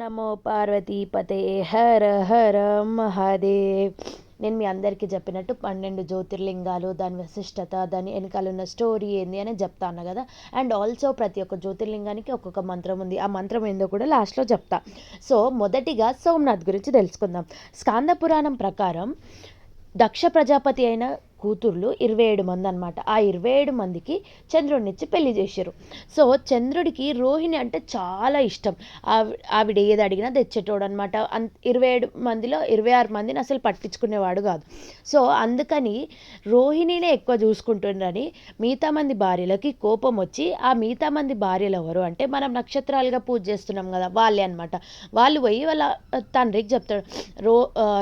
నమో పార్వతీపతే హర హర మహాదేవ్. నేను మీ అందరికీ చెప్పినట్టు పన్నెండు జ్యోతిర్లింగాలు దాని విశిష్టత దాని వెనకాల ఉన్న స్టోరీ ఏంది అని చెప్తాను కదా. అండ్ ఆల్సో ప్రతి ఒక్క జ్యోతిర్లింగానికి ఒక్కొక్క మంత్రం ఉంది. ఆ మంత్రం ఏందో కూడా లాస్ట్లో చెప్తా. సో మొదటిగా సోమనాథ్ గురించి తెలుసుకుందాం. స్కాంద పురాణం ప్రకారం దక్ష ప్రజాపతి అయిన కూతుర్లు ఇరవై ఏడు మంది అనమాట ఆ ఇరవై ఏడు మందికి చంద్రుడినిచ్చి పెళ్ళి చేశారు. సో చంద్రుడికి రోహిణి అంటే చాలా ఇష్టం. ఆవిడ ఏది అడిగినా తెచ్చేటోడు అనమాట ఇరవై ఏడు మందిలో ఇరవై ఆరు మందిని అసలు పట్టించుకునేవాడు కాదు. సో అందుకని రోహిణినే ఎక్కువ చూసుకుంటుండని మిగతా మంది భార్యలకి కోపం వచ్చి ఆ మిగతా మంది భార్యలు ఎవరు అంటే మనం నక్షత్రాలుగా పూజ చేస్తున్నాం కదా వాళ్ళే అనమాట వాళ్ళు పోయి వాళ్ళ తండ్రికి చెప్తాడు రో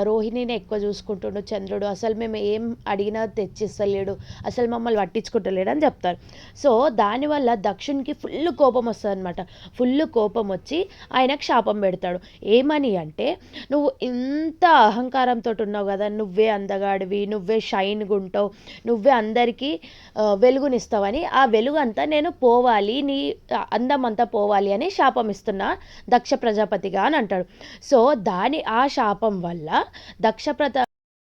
రోహిణినే రోహిణిని ఎక్కువ చూసుకుంటుండు చంద్రుడు. అసలు మేము ఏం అడిగినా తెచ్చిస్తలేడు అసలు మమ్మల్ని పట్టించుకుంటలేడు అని చెప్తారు. సో దానివల్ల దక్షునికి ఫుల్ కోపం వస్తుంది అనమాట ఫుల్ కోపం వచ్చి ఆయనకు శాపం పెడతాడు. ఏమని అంటే నువ్వు ఇంత అహంకారంతో ఉన్నావు కదా నువ్వే అందగాడివి నువ్వే షైన్గా ఉంటావు నువ్వే అందరికీ వెలుగునిస్తావని ఆ వెలుగు అంతా నేను పోవాలి నీ అందం అంతా పోవాలి అని శాపం ఇస్తున్నా దక్ష ప్రజాపతిగా అని అంటాడు. సో దాని ఆ శాపం వల్ల దక్ష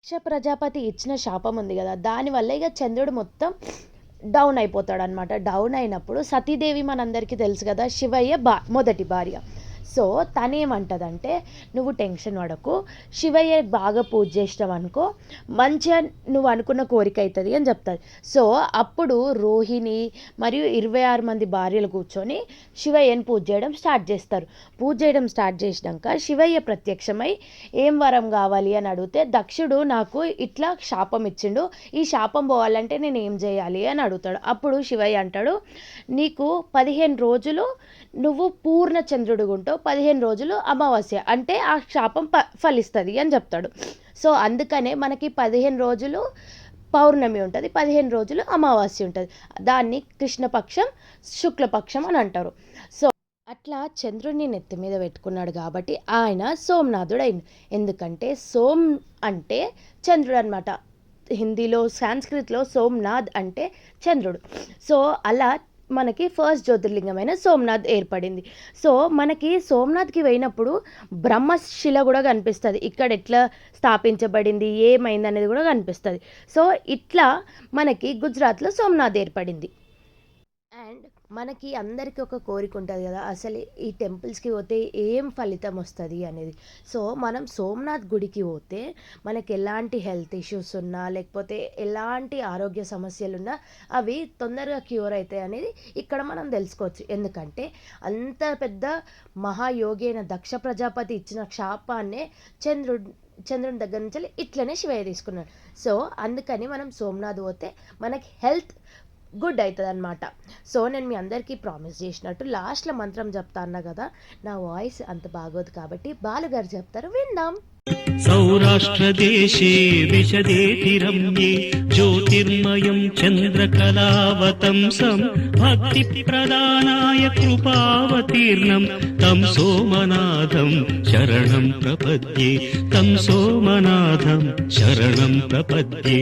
ప్రజా ప్రజాపతి ఇచ్చిన శాపం ఉంది కదా దానివల్ల ఇక చంద్రుడు మొత్తం డౌన్ అయిపోతాడు అనమాట డౌన్ అయినప్పుడు సతీదేవి మనందరికీ తెలుసు కదా శివయ్య బా మొదటి భార్య. సో తనేమంటదంటే నువ్వు టెన్షన్ పడకు శివయ్య బాగా పూజ చేసినావు అనుకో మంచిగా నువ్వు అనుకున్న కోరిక అవుతుంది అని చెప్తుంది సో అప్పుడు రోహిణి మరియు ఇరవై ఆరు మంది భార్యలు కూర్చొని శివయ్యని పూజ చేయడం స్టార్ట్ చేస్తారు. పూజ చేయడం స్టార్ట్ చేసినాక శివయ్య ప్రత్యక్షమై ఏం వరం కావాలి? అని అడిగితే దక్షుడు నాకు ఇట్లా శాపం ఇచ్చిండు ఈ శాపం పోవాలంటే నేను ఏం చేయాలి? అని అడుగుతాడు. అప్పుడు శివయ్య అంటాడు నీకు పదిహేను రోజులు నువ్వు పూర్ణ చంద్రుడు ఉంటావు పదిహేను రోజులు అమావాస్య అంటే ఆ శాపం ప ఫలిస్తుంది అని చెప్తాడు. సో అందుకనే మనకి పదిహేను రోజులు పౌర్ణమి ఉంటుంది పదిహేను రోజులు అమావాస్య ఉంటుంది. దాన్ని కృష్ణపక్షం శుక్లపక్షం అని అంటారు. సో అట్లా చంద్రుడిని నెత్తి మీద పెట్టుకున్నాడు కాబట్టి ఆయన సోమనాథుడు అయింది ఎందుకంటే సోమ్ అంటే చంద్రుడు అనమాట హిందీలో సాంస్క్రిట్లో సోమనాథ్ అంటే చంద్రుడు. సో అలా మనకి ఫస్ట్ జ్యోతిర్లింగమైన సోమనాథ్ ఏర్పడింది. సో మనకి సోమనాథ్కి పోయినప్పుడు బ్రహ్మశిల కూడా కనిపిస్తుంది. ఇక్కడ ఎట్లా స్థాపించబడింది ఏమైంది అనేది కూడా కనిపిస్తుంది. సో ఇట్లా మనకి గుజరాత్లో సోమనాథ్ ఏర్పడింది. అండ్ మనకి అందరికీ ఒక కోరిక ఉంటుంది కదా. అసలు ఈ టెంపుల్స్కి పోతే ఏం ఫలితం వస్తుంది అనేది. సో మనం సోమనాథ్ గుడికి పోతే మనకి ఎలాంటి హెల్త్ ఇష్యూస్ ఉన్నా లేకపోతే ఎలాంటి ఆరోగ్య సమస్యలు ఉన్నా అవి తొందరగా క్యూర్ అవుతాయి అనేది ఇక్కడ మనం తెలుసుకోవచ్చు. ఎందుకంటే అంత పెద్ద మహాయోగి అయిన దక్ష ప్రజాపతి ఇచ్చిన శాపాన్నే చంద్రుడు చంద్రుని దగ్గర నుంచి ఇట్లనే శివయ్య తీసుకున్నాడు. సో అందుకని మనం సోమనాథ్ పోతే మనకి హెల్త్ గుడ్ అవుతుంది అనమాట సో నేను మీ అందరికీ ప్రామిస్ చేసినట్టు లాస్ట్లో మంత్రం చెప్తా అన్నా కదా నా వాయిస్ అంత బాగోదు కాబట్టి బాలుగారు చెప్తారు విందాం. సౌరాష్ట్ర దేశే విశదేటి రమ్యే జ్యోతిర్మయం చంద్రకళావతం సం భక్తి ప్రదానాయ కృపావతీర్ణం తం సోమనాథం శరణం ప్రపద్యే తం సోమనాథం శరణం ప్రపద్యే